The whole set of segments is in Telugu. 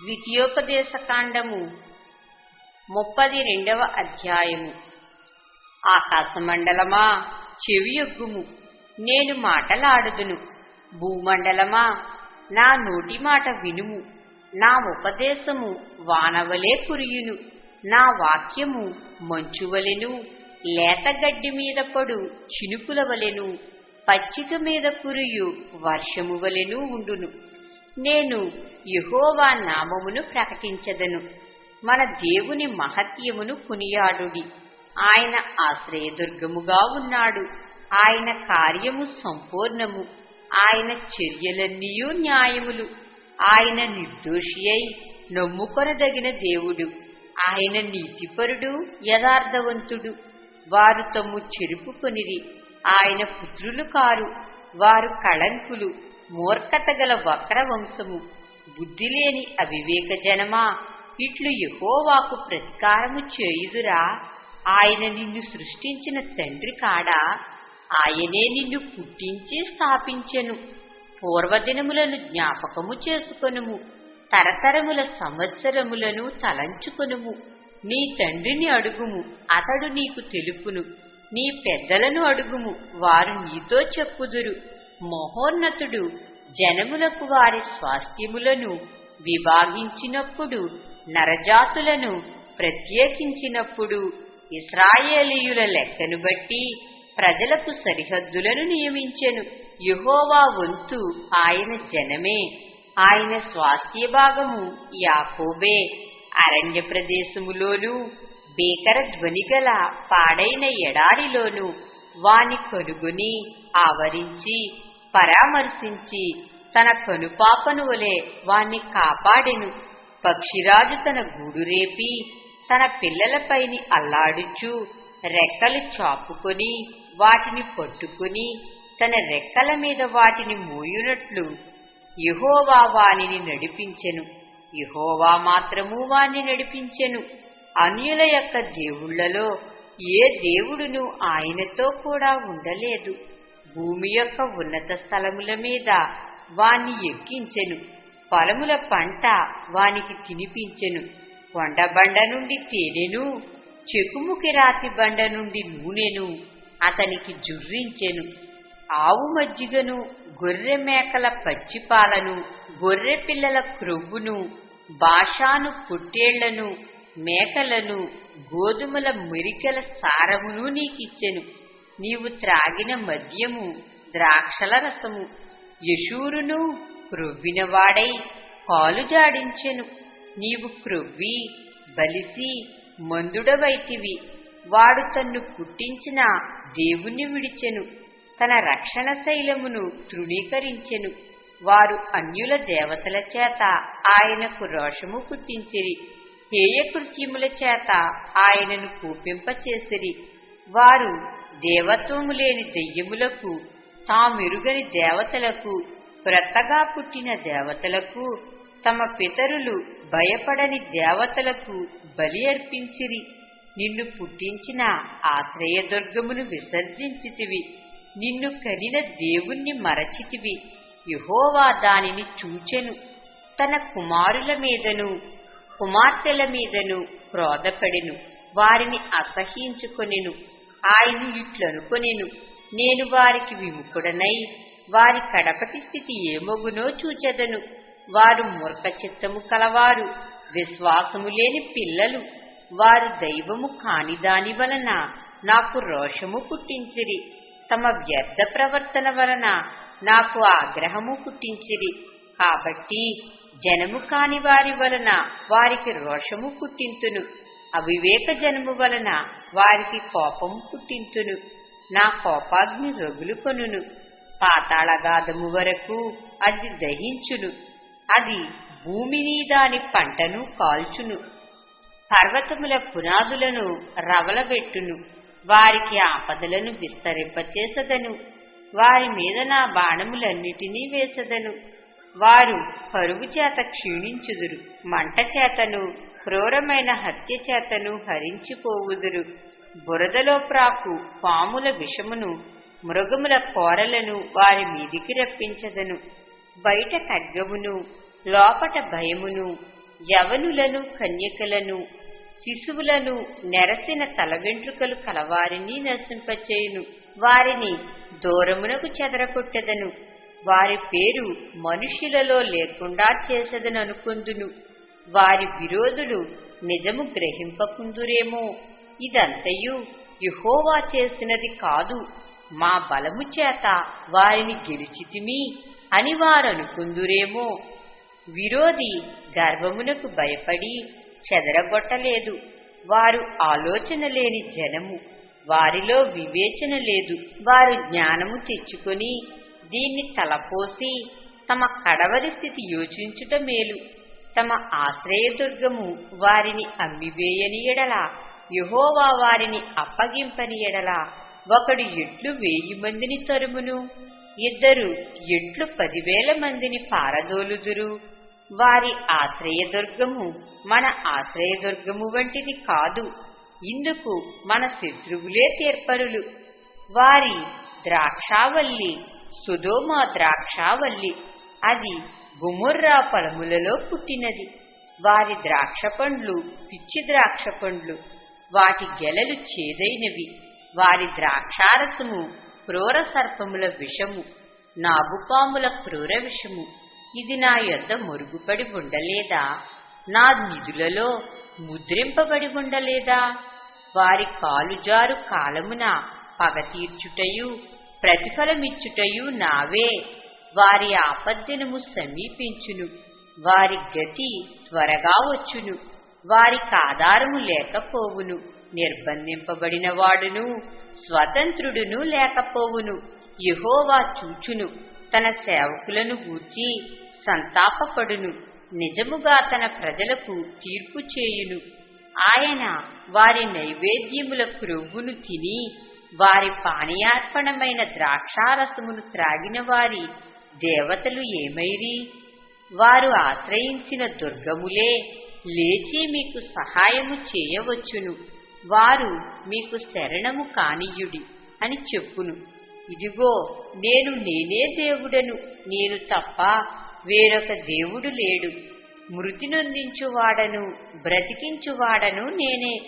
ద్వితీయోపదేశకాండము ముప్పది రెండవ అధ్యాయము. ఆకాశమండలమా చెవియొగ్గుము నేను మాటలాడుదును. భూమండలమా నా నోటి మాట వినుము. నా ఉపదేశము వానవలే కురియును. నా వాక్యము మంచువలెను. లేతగడ్డి మీద పడు చినుకుల వలెను. పచ్చిక మీద కురియు వర్షము వలెను ఉండును. నేను యెహోవా నామమును ప్రకటించదను. మన దేవుని మహత్యమును కొనియాడుడి. ఆయన ఆశ్రయదుర్గముగా ఉన్నాడు. ఆయన కార్యము సంపూర్ణము. ఆయన చర్యలన్నీయు న్యాయములు. ఆయన నిర్దోషి అయి నమ్ముకొనదగిన దేవుడు. ఆయన నీతిపరుడు యథార్థవంతుడు. వారు తమ్ము చెరుపుకొనిరి. ఆయన పుత్రులు కారు. వారు కళంకులు. మూర్ఖత గల వక్ర వంశము బుద్ధిలేని అవివేక జనమా. ఇట్లు యహోవాకు ప్రతికారము చేయుదురా. ఆయన నిన్ను సృష్టించిన తండ్రి కాడా. ఆయనే నిన్ను పుట్టించి స్థాపించెను. పూర్వదినములను జ్ఞాపకము చేసుకొనుము. తరతరముల సంవత్సరములను తలంచుకొనుము. నీ తండ్రిని అడుగుము అతడు నీకు తెలుపును. నీ పెద్దలను అడుగుము వారు నీతో చెప్పుదురు. మహోన్నతుడు జనములకు వారి స్వాస్థ్యములను విభాగించినప్పుడు నరజాతులను ప్రత్యేకించినప్పుడు ఇస్రాయేలీయుల లెక్కను బట్టి ప్రజలకు సరిహద్దులను నియమించెను. యుహోవా వంతు ఆయన జనమే. ఆయన స్వాస్థ్య భాగము యాకోబే. అరణ్య ప్రదేశములోనూ బేకర ధ్వనిగల పాడైన ఎడారిలోనూ వాని కనుగొని ఆవరించి పరామర్శించి తన కనుపాపను వలె వాణ్ణి కాపాడెను. పక్షిరాజు తన గూడు రేపి తన పిల్లలపైని అల్లాడుచు రెక్కలు చాపుకొని వాటిని పట్టుకుని తన రెక్కల మీద వాటిని మోయునట్లు యహోవా వానిని నడిపించెను. యహోవా మాత్రము వాణ్ణి నడిపించెను. అన్యుల యొక్క దేవుళ్ళలో ఏ దేవుడును ఆయనతో కూడా ఉండలేదు. భూమి యొక్క ఉన్నత స్థలముల మీద వాణ్ణి ఎక్కించెను. పొలముల పంట వానికి తినిపించెను. కొండబండ నుండి తేనెను చెకుముకి రాతి బండ నుండి నూనెను అతనికి జుర్రించెను. ఆవు మజ్జిగను గొర్రె మేకల పచ్చిపాలను గొర్రె పిల్లల క్రొవ్వును బాషాను పొట్టేళ్ళను మేకలను గోధుమల మురికల సారమును నీకిచ్చెను. నీవు త్రాగిన మద్యము ద్రాక్షల రసము. యశూరును క్రొవ్వినవాడై కాలు జాడించెను. నీవు క్రొవ్వి బలిసి మందుడవైతివి. వాడు తన్ను పుట్టించిన దేవుణ్ణి విడిచెను. తన రక్షణ శైలమును తృణీకరించెను. వారు అన్యుల దేవతల చేత ఆయనకు రోషము పుట్టించిరి. హేయకృత్యముల చేత ఆయనను కూపింపచేసిరి. వారు దేవత్వము లేని దెయ్యములకు తామెరుగని దేవతలకు క్రొత్తగా పుట్టిన దేవతలకు తమ పితరులు భయపడని దేవతలకు బలి అర్పించిరి. నిన్ను పుట్టించిన ఆశ్రయదుర్గమును విసర్జించితివి. నిన్ను కనిన దేవుణ్ణి మరచితివి. యహోవా దానిని చూచెను. తన కుమారుల మీదను కుమార్తెల మీదను క్రోధపడెను. వారిని అసహించుకొనెను ఆయన ఇట్లనుకొనెను నేను వారికి విముఖుడనై వారి కడపటి స్థితి ఏమొగునో చూచెదను. వారు మూర్ఖ చిత్తము కలవారు విశ్వాసము లేని పిల్లలు. వారు దైవము కాని దాని వలన నాకు రోషము పుట్టించిరి. తమ వ్యర్థ ప్రవర్తన వలన నాకు ఆగ్రహము పుట్టించిరి. కాబట్టి జనము కాని వారి వలన వారికి రోషము పుట్టింతును. అవివేక జన్మ వలన వారికి కోపం పుట్టింతును. నా కోపాగ్ని రగులు కొనును. పాతాళగాధము వరకు అది దహించును. అది భూమిని దాని పంటను కాల్చును. పర్వతముల పునాదులను రవలబెట్టును. వారికి ఆపదలను విస్తరింపచేసదను. వారి మీద నా బాణములన్నిటినీ వేసదను. వారు కరువు చేత క్షీణించుదురు. మంట చేతను. క్రూరమైన హత్య చేతను హరించిపోవుదురు. బురదలో ప్రాకు పాముల విషమును మృగముల కోరలను వారి మీదికి రప్పించదను. బయట ఖడ్గమును లోపట భయమును యవనులను కన్యకలను శిశువులను నెరసిన తల వెంట్రుకలు కలవారిని నశింపచేయును. వారిని దూరమునకు చెదరకొట్టెదను వారి పేరు మనుష్యులలో లేకుండా చేసదననుకుందును. వారి విరోధులు నిజము గ్రహింపకుందురేమో. ఇదంతయు యుహోవా చేసినది కాదు. మా బలము చేత వారిని గెలిచితిమి అని వారనుకుందురేమో. విరోధి గర్వమునకు భయపడి చెదరగొట్టలేదు. వారు ఆలోచన లేని జనము. వారిలో వివేచన లేదు. వారు జ్ఞానము తెచ్చుకొని దీన్ని తలపోసి తమ కడవరి స్థితి యోచించుట మేలు. తమ ఆశ్రయదుర్గము వారిని అమ్మివేయని ఎడల యహోవా వారిని అప్పగింపని ఎడల ఒకడు ఎడ్లు వేయి మందిని తరుమును ఇద్దరు ఎడ్లు పదివేల మందిని పారదోలుదురు. వారి ఆశ్రయదుర్గము మన ఆశ్రయదుర్గము వంటిది కాదు ఇందుకు మన శత్రువులే తీర్పరులు వారి ద్రాక్షావల్లి సుధోమ ద్రాక్షావల్లి అది గుముర్రా పలములలో పుట్టినది. వారి ద్రాక్ష పండ్లు పిచ్చి ద్రాక్ష పండ్లు వాటి గెలలు చేదైనవి. వారి ద్రాక్షారసము క్రూర సర్పముల విషము నాబుపాముల క్రూర విషము. ఇది నా యొద్ద మురుగుపడి ఉండలేదా? నా నిధులలో ముద్రింపబడి ఉండలేదా? వారి కాలుజారు కాలమున పగ తీర్చుటయు ప్రతిఫలమిచ్చుటయు నావే. వారి ఆపద్దినము సమీపించును. వారి గతి త్వరగా వచ్చును. వారికి ఆధారము లేకపోవును. నిర్బంధింపబడిన వాడును స్వతంత్రుడును లేకపోవును. యహోవా చూచును. తన సేవకులను గూర్చి సంతాపపడును. నిజముగా తన ప్రజలకు తీర్పు చేయును. ఆయన వారి నైవేద్యముల క్రొవ్వును తిని వారి పానీయార్పణమైన ద్రాక్షారసమును త్రాగిన వారి దేవతలు ఏమైరి? వారు ఆశ్రయించిన దుర్గములే లేచి మీకు సహాయము చేయవచ్చును. వారు మీకు శరణము కానియుడి అని చెప్పును. ఇదిగో నేను నేనే దేవుడను. నేను తప్ప వేరొక దేవుడు లేడు. మృతి నొందించువాడను బ్రతికించువాడను నేనే.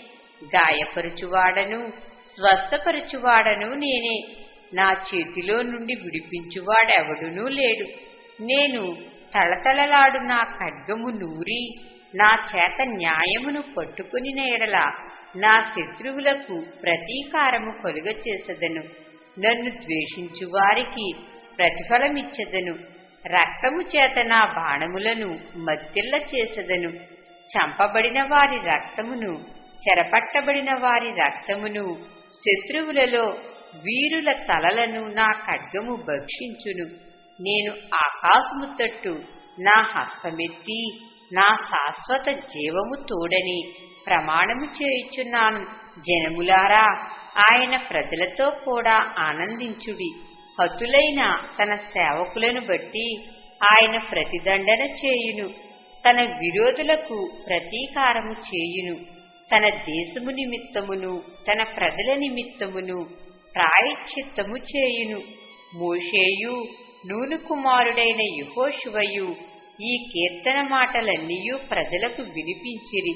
గాయపరుచువాడను స్వస్థపరుచువాడను నేనే. నా చేతిలో నుండి విడిపించువాడెవడునూ లేడు. నేను తళతళలాడు నా ఖడ్గము నూరి నా చేత న్యాయమును పట్టుకుని ఎడల నా శత్రువులకు ప్రతీకారము కలుగ చేసదను. నన్ను ద్వేషించు వారికి ప్రతిఫలమిచ్చదను. రక్తము చేత నా బాణములను మద్దిల్ల చేసదను. చంపబడిన వారి రక్తమును చెరపట్టబడిన వారి రక్తమును శత్రువులలో వీరుల తలలను నా ఖడ్గము భక్షించును. నేను ఆకాశము తట్టు నా హస్తమెత్తి నా శాశ్వత జీవము తోడని ప్రమాణము చేయుచున్నాను. జనములారా ఆయన ప్రజలతో కూడా ఆనందించుడి. హతులైన తన సేవకులను బట్టి ఆయన ప్రతిదండన చేయును. తన విరోధులకు ప్రతీకారము చేయును. తన దేశము నిమిత్తమును తన ప్రజల నిమిత్తమును ప్రాయశ్చిత్తము చేయును. మోషేయు నూను కుమారుడైన యుహోశువయు ఈ కీర్తన మాటలన్నీయూ ప్రజలకు వినిపించిరి.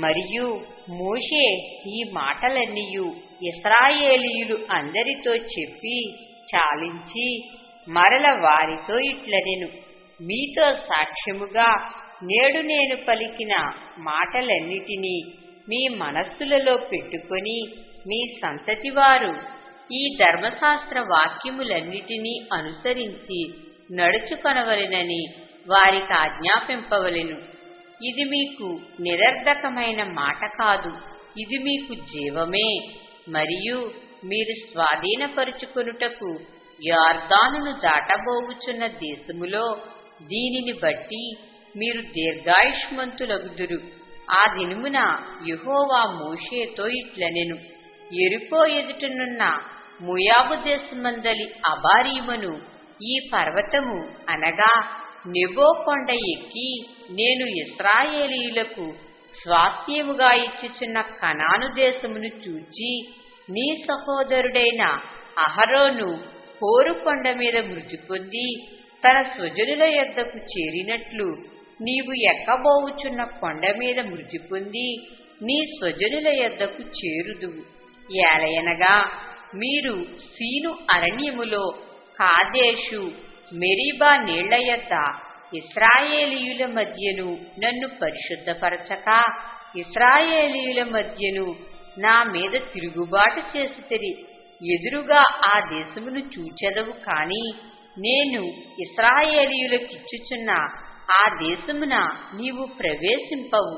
మరియు మోషే ఈ మాటలన్నీయు ఇస్రాయేలీయులు అందరితో చెప్పి చాలించి మరల వారితో ఇట్లనెను. మీతో సాక్ష్యముగా నేడు నేను పలికిన మాటలన్నిటినీ మీ మనస్సులలో పెట్టుకొని మీ సంతతివారు ఈ ధర్మశాస్త్ర వాక్యములన్నిటినీ అనుసరించి నడుచుకొనవలెనని వారికి ఆజ్ఞాపింపవలెను. ఇది మీకు నిరర్ధకమైన మాట కాదు. ఇది మీకు జీవమే. మరియు మీరు స్వాధీనపరుచుకొనుటకు యార్దానును దాటబోవుచున్న దేశములో దీనిని బట్టి మీరు దీర్ఘాయుష్మంతులగుదురు. ఆ దినమున యుహోవా మోషేతో ఇట్లనెను. ఎరుకో ఎదుటనున్న ముయాబు దేశమందలి అబారీమను ఈ పర్వతము అనగా నెబో కొండ ఎక్కి నేను ఇస్రాయేలీయులకు స్వాస్థ్యముగా ఇచ్చుచున్న కనాను దేశమును చూచి నీ సహోదరుడైన అహరోను కోరు కొండ మీద మృతి పొంది తన స్వజనుల యొద్దకు చేరినట్లు నీవు ఎక్కబోవుచున్న కొండ మీద మృతి పొంది నీ స్వజనుల యొద్దకు చేరుదువు. ఏలయనగా మీరు సీను అరణ్యములో కాదేశు మెరీబా నీళ్ళ యొద్ద ఇస్రాయేలీయుల మధ్యను నన్ను పరిశుద్ధపరచక. ఇస్రాయేలీయుల మధ్యను నా మీద తిరుగుబాటు చేసితిరి ఎదురుగా ఆ దేశమును చూచెదవు కాని నేను ఇస్రాయేలీయులకిచ్చుచున్న ఆ దేశమున నీవు ప్రవేశింపవు.